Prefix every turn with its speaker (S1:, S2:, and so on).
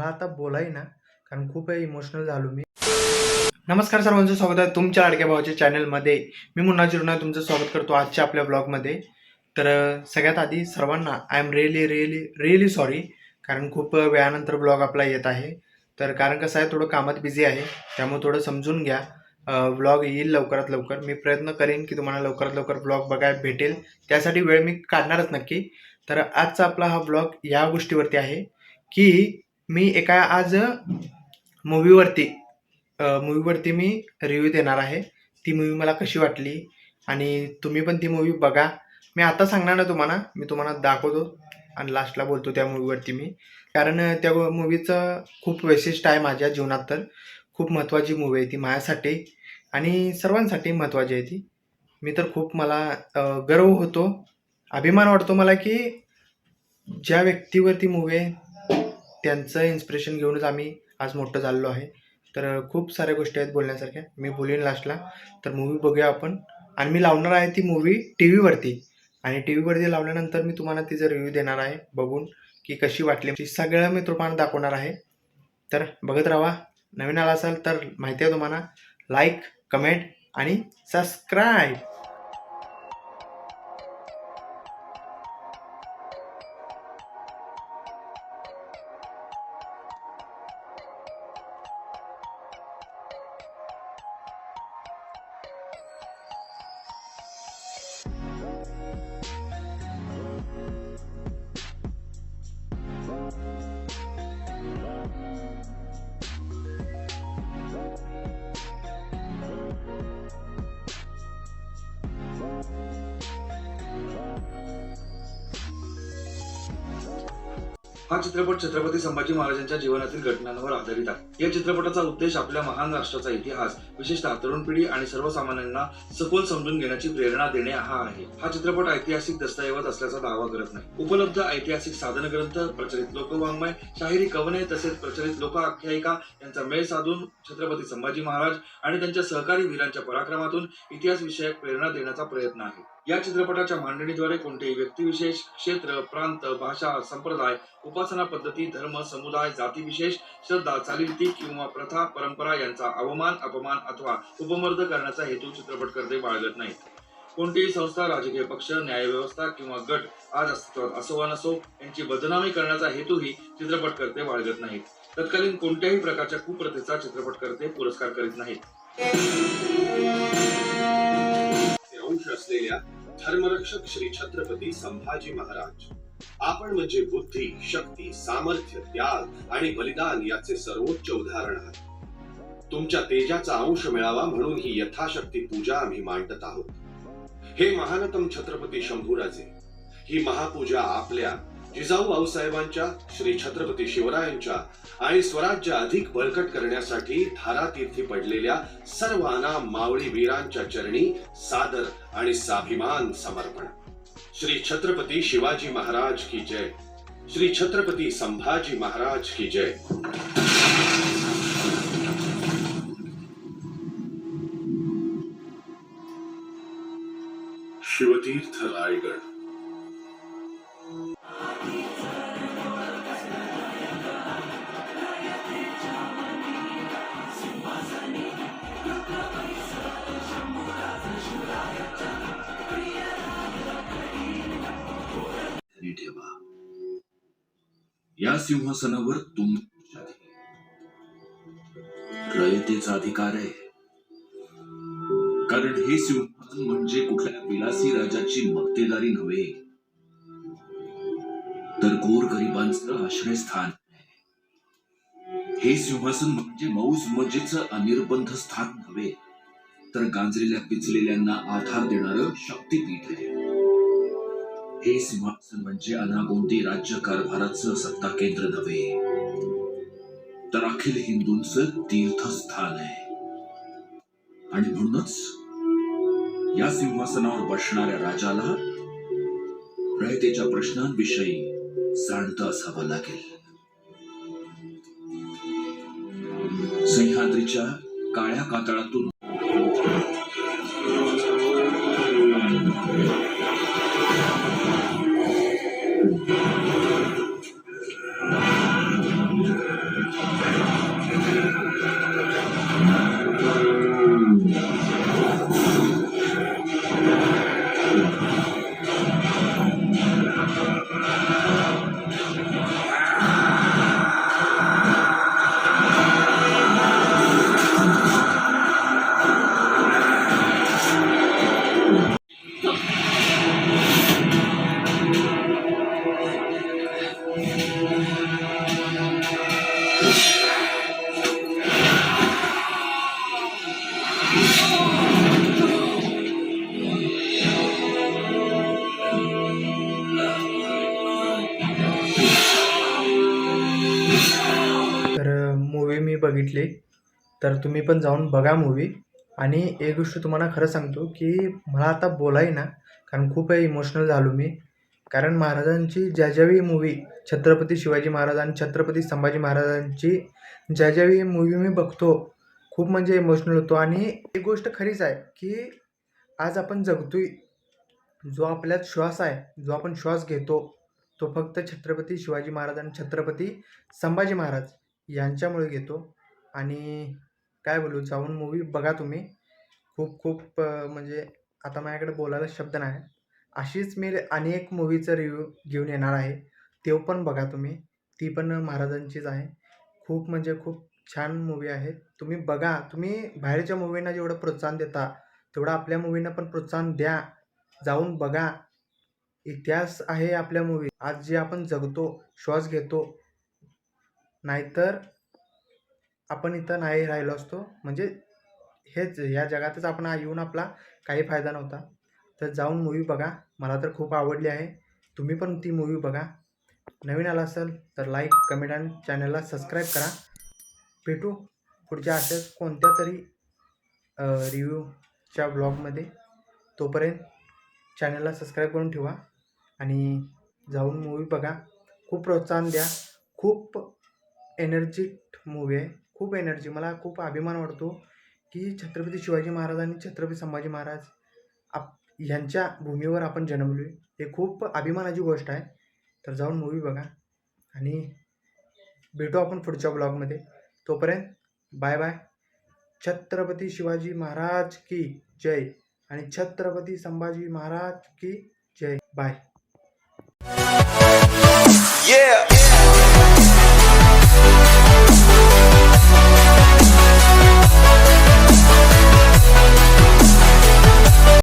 S1: मला आता बोलाय ना कारण खूप इमोशनल झालो मी. नमस्कार सर्वांचं स्वागत आहे तुमच्या लाडक्या भावाच्या चॅनलमध्ये मी मुन्ना चिरुना तुमचं स्वागत करतो आजच्या आपल्या ब्लॉगमध्ये तर सगळ्यात आधी सर्वांना I am really really really sorry कारण खूप वेळानंतर ब्लॉग आपला येत आहे. तर कारण कसं आहे थोडं कामात बिझी आहे त्यामुळे थोडं समजून घ्या. व्लॉग येईल लवकरात लवकर. मी प्रयत्न करेन की तुम्हाला लवकरात लवकर ब्लॉग बघायला भेटेल. त्यासाठी वेळ मी काढणारच नक्की. तर आजचा आपला हा ब्लॉग या गोष्टीवरती आहे की मी एका आज मूवीवरती मूवीवरती मी रिव्ह्यू देणार आहे. ती मूवी मला कशी वाटली आणि तुम्ही पण ती मूवी बघा. मी आता सांगणार ना तुम्हाला मी तुम्हाला दाखवतो आणि लास्टला बोलतो त्या मूवीवरती मी. कारण त्या मूवीचं खूप वैशिष्ट्य आहे माझ्या जीवनात तर. खूप महत्त्वाची मूवी आहे ती माझ्यासाठी आणि सर्वांसाठी महत्त्वाची आहे ती. मी तर खूप मला गर्व होतो अभिमान वाटतो मला की ज्या व्यक्तीवरती मूवी आहे त्यांचं इन्स्पिरेशन घेऊनच आम्ही आज मोठं झालेलो आहे. तर खूप साऱ्या गोष्टी आहेत बोलण्यासारख्या. मी बोलीन लास्टला तर मूवी बघूया आपण. आणि मी लावणार आहे ती मूवी टी व्हीवरती आणि टी व्हीवरती लावल्यानंतर मी तुम्हाला तिचा रिव्ह्यू देणार आहे बघून की कशी वाटली. ती सगळं मी तुम्हाला दाखवणार आहे. तर बघत राहा. नवीन आला असाल तर माहिती आहे तुम्हाला. लाईक कमेंट आणि सबस्क्राईब
S2: हा चित्रपट छत्रपती संभाजी महाराजांच्या जीवनातील घटनांवर आधारित आहे. या चित्रपटाचा उद्देश आपल्या महान राष्ट्राचा इतिहास विशेषतः तरुण पिढी आणि सर्वसामान्यांना सखोल समजून घेण्याची प्रेरणा देणे हा आहे. हा चित्रपट ऐतिहासिक दस्तऐवज असल्याचा दावा करत नाही. उपलब्ध ऐतिहासिक साधन ग्रंथ प्रचलित लोकवाङ्मय शाहिरी कवने तसेच प्रचलित लोक आख्यायिका यांचा मेळ साधून छत्रपती संभाजी महाराज आणि त्यांच्या सहकारी वीरांच्या पराक्रमातून इतिहास विषयक प्रेरणा देण्याचा प्रयत्न आहे. या चित्रपटाच्या मांडणीद्वारे कोणतेही व्यक्तिविशेष क्षेत्र प्रांत भाषा संप्रदाय उपासना पद्धती धर्म समुदाय जातीविशेष श्रद्धा चालीरीती किंवा प्रथा परंपरा यांचा अवमान अपमान अथवा उपमर्द करण्याचा हेतू चित्रपटकर्ते बाळगत नाहीत. कोणतीही संस्था राजकीय पक्ष न्यायव्यवस्था किंवा गट आज अस्तित्वात असो वा नसो यांची बदनामी करण्याचा हेतूही चित्रपटकर्ते बाळगत नाहीत. तत्कालीन कोणत्याही प्रकारच्या कुप्रथेचा चित्रपटकर्ते पुरस्कार करीत नाहीत.
S3: हे असलेल्या धर्मरक्षक श्री छत्रपती संभाजी महाराज. आपण म्हणजे बुद्धी शक्ती सामर्थ्य त्याग आणि बलिदान याचे सर्वोच्च उदाहरण आहात. तुमच्या तेजाचा अंश मिळावा म्हणून ही यथाशक्ती पूजा आम्ही मांडत आहोत. हे महानतम छत्रपती शंभूराजे ही महापूजा आपल्या जिजाऊ आऊसाहेबांच्या श्री छत्रपती शिवरायांच्या आणि स्वराज्य अधिक बळकट करण्यासाठी धारातीर्थी पडलेल्या सर्व अनाम मावळी वीरांच्या चरणी सादर आणि साभिमान समर्पण. श्री छत्रपती शिवाजी महाराज की जय. श्री छत्रपती संभाजी महाराज की जय. शिवतीर्थ रायगड.
S4: ठेवा या सिंहासनावर तुम रयतेचा अधिकार आहे. कारण हे सिंहासन म्हणजे कुठल्या विलासी राजाची मक्तेदारी नव्हे. तर गोर गरिबांचं आश्रयस्थान हे सिंहासन म्हणजे मौज मजेचं अनिर्बंध स्थान नव्हे. तर गांजलेल्या पिचलेल्यांना आधार देणारं शक्तीपीठ आहे. हे सिंहासन म्हणजे अनागोंदी राज्य कारभाराचं सत्ता केंद्र नव्हे. तर अखिल हिंदूंच तीर्थस्थान आहे. आणि म्हणूनच या सिंहासनावर बसणाऱ्या राजाला रयतेच्या प्रश्नांविषयी जाणतं असावं लागेल. सह्याद्रीच्या काळ्या कातळातून Amém.
S1: बघितली तर तुम्ही पण जाऊन बघा मूवी आणि एक गोष्ट तुम्हाला खरं सांगतो की मला आता बोलाय ना कारण खूप इमोशनल झालो मी. कारण महाराजांची ज्या ज्यावेळी मूवी छत्रपती शिवाजी महाराज आणि छत्रपती संभाजी महाराजांची ज्या ज्यावेळी मूवी मी बघतो खूप म्हणजे इमोशनल होतो. आणि एक गोष्ट खरीच आहे की आज आपण जगतोय जो आपल्यात श्वास आहे जो आपण श्वास घेतो तो फक्त छत्रपती शिवाजी महाराज आणि छत्रपती संभाजी महाराज यांच्यामुळे घेतो. आणि काय बोलू जाऊन मूवी बघा तुम्ही. खूप खूप म्हणजे आता माझ्याकडे बोलायला शब्द नाही. अशीच मी आणि एक मूवीचं रिव्ह्यू घेऊन येणार आहे. तो पण बघा तुम्ही. ती पण महाराजांचीच आहे. खूप म्हणजे खूप छान मूवी आहे. तुम्ही बघा. तुम्ही बाहेरच्या मूवींना जेवढं प्रोत्साहन देता तेवढं आपल्या मूवींना पण प्रोत्साहन द्या. जाऊन बघा. इतिहास आहे आपल्या मूवी आज जे आपण जगतो श्वास घेतो नाहीतर आपण इथं नाही राहिलो असतो. म्हणजे हेच या जगातच आपण येऊन आपला काही फायदा नव्हता. तर जाऊन मूवी बघा. मला तर खूप आवडली आहे. तुम्ही पण ती मूवी बघा. नवीन आला असेल तर लाईक कमेंट आणि चॅनलला सबस्क्राईब करा. भेटू पुढच्या अशाच कोणत्या तरी रिव्ह्यूच्या ब्लॉगमध्ये तोपर्यंत चॅनलला सबस्क्राईब करून ठेवा आणि जाऊन मूवी बघा. खूप प्रोत्साहन द्या. खूप एनर्जिक मूवी आहे. खूप एनर्जी मला खूप अभिमान वाटतो की छत्रपती शिवाजी महाराज आणि छत्रपती संभाजी महाराज आप ह्यांच्या भूमीवर आपण जन्मलो आहे हे खूप अभिमानाची गोष्ट आहे. तर जाऊन मूवी बघा आणि भेटू आपण पुढच्या ब्लॉगमध्ये तोपर्यंत बाय बाय छत्रपती शिवाजी महाराज की जय आणि छत्रपती संभाजी महाराज की जय. Bye
S5: Yeah.